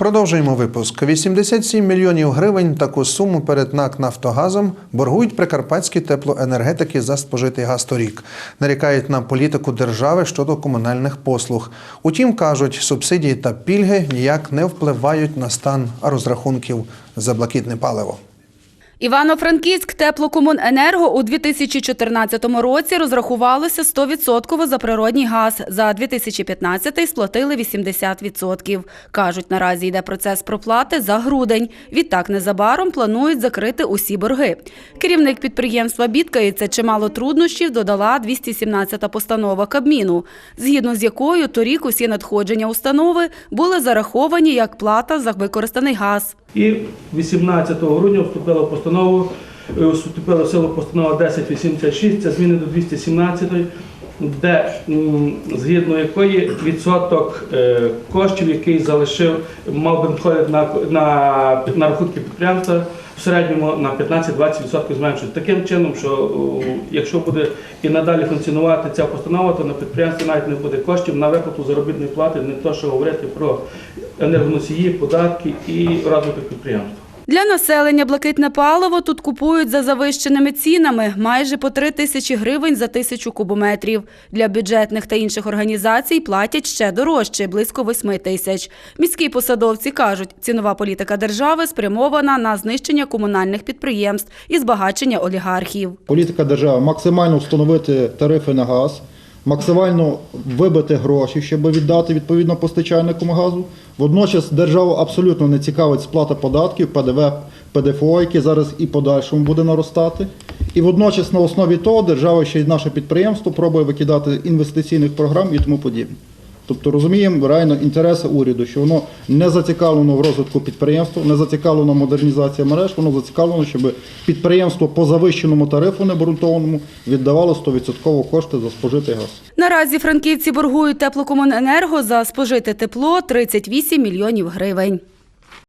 Продовжуємо випуск. 87 мільйонів гривень таку суму перед НАК Нафтогазом боргують прикарпатські теплоенергетики за спожитий газ торік. Нарікають на політику держави щодо комунальних послуг. Утім, кажуть, субсидії та пільги ніяк не впливають на стан розрахунків за блакитне паливо. Івано-Франківськ теплокомуненерго у 2014 році розрахувалося 100% за природній газ. За 2015 сплатили 80%. Кажуть, наразі йде процес проплати за грудень. Відтак незабаром планують закрити усі борги. Керівник підприємства бідкається, чимало труднощів додала 217-та постанова Кабміну, згідно з якою торік усі надходження установи були зараховані як плата за використаний газ. І 18 грудня вступила в постанову, е, вступила в силу постанова 1086, це зміни до 217, де згідно якої відсоток е, коштів, який залишив, мав би надходити на, на, на рахунки підприємства, в середньому на 15-20% зменшують. Таким чином, що якщо буде і надалі функціонувати ця постанова, то на підприємстві навіть не буде коштів на виплату заробітної плати, не то що говорити про енергоносії, податки і розвиток підприємства. Для населення блакитне паливо тут купують за завищеними цінами майже по 3 тисячі гривень за тисячу кубометрів. Для бюджетних та інших організацій платять ще дорожче близько 8 тисяч. Міські посадовці кажуть, цінова політика держави спрямована на знищення комунальних підприємств і збагачення олігархів. Політика держави максимально встановити тарифи на газ, максимально вибити гроші, щоб віддати відповідно постачальникам газу. Водночас державу абсолютно не цікавить сплата податків, ПДВ, ПДФО, які зараз і подальшому буде наростати. І водночас на основі того держава ще й наше підприємство пробує викидати інвестиційних програм і тому подібне. Тобто розуміємо реально інтереси уряду, що воно не зацікавлено в розвитку підприємства, не зацікавлено модернізація мереж, воно зацікавлено, щоб підприємство по завищеному тарифу необґрунтованому віддавало 100% кошти за спожитий газ. Наразі франківці боргують теплокомуненерго за спожите тепло 38 мільйонів гривень.